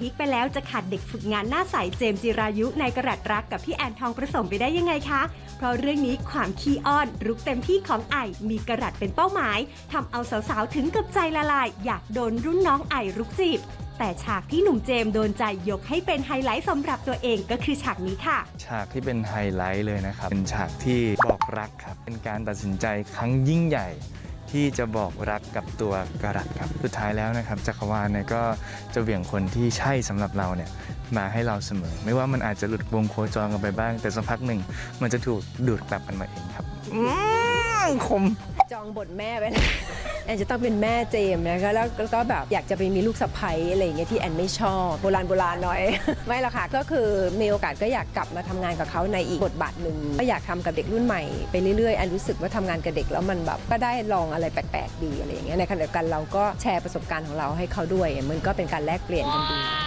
พีคไปแล้วจะขาดเด็กฝึกงานหน้าใสเจมส์จิรายุในกระดัดรักกับพี่แอนทองประสมไปได้ยังไงคะ เพราะเรื่องนี้ความขี้อ้อนรุกเต็มที่ของไอมีกระดัดเป็นเป้าหมายทำเอาสาวๆถึงกับใจละลาย อยากโดนรุ่นน้องไอรุกจีบแต่ฉากที่หนุ่มเจมโดนใจยกให้เป็นไฮไลท์สำหรับตัวเองก็คือฉากนี้ค่ะ ฉากที่เป็นไฮไลท์เลยนะครับ เป็นฉากที่บอกรักครับ เป็นการตัดสินใจครั้งยิ่งใหญ่ ที่จะบอกรักกับตัวกระดับครับ สุดท้ายแล้วนะครับจักรวาลเนี่ยก็จะเหวี่ยงคนที่ใช่สำหรับเราเนี่ยมาให้เราเสมอ ไม่ว่ามันอาจจะหลุดวงโคจรกันไปบ้าง แต่สักพักหนึ่งมันจะถูกดูดกลับกันมาเองครับอืมคม จองบทแม่ไว้แล้วแอนจะต้องเป็นแม่เจมส์นะคะแล้วแล้วก็แบบอยากจะไปมีลูกสะใภ้อะไรอย่างเงี้ยที่แอนไม่ชอบโบราณโบราณหน่อย ไม่หรอกค่ะก็คือมีโอกาสก็อยากกลับมาทำงานกับเขาในอีกบทบาทหนึ่งก็อยากทำกับเด็กรุ่นใหม่ไปเรื่อยๆแอนรู้สึกว่าทำงานกับเด็กแล้วมันแบบก็ได้ลองอะไรแปลกๆดีอะไรอย่างเงี้ยในขณะเดียวกันเราก็แชร์ประสบการณ์ของเราให้เขาด้วย มันก็เป็นการแลกเปลี่ยนกันดี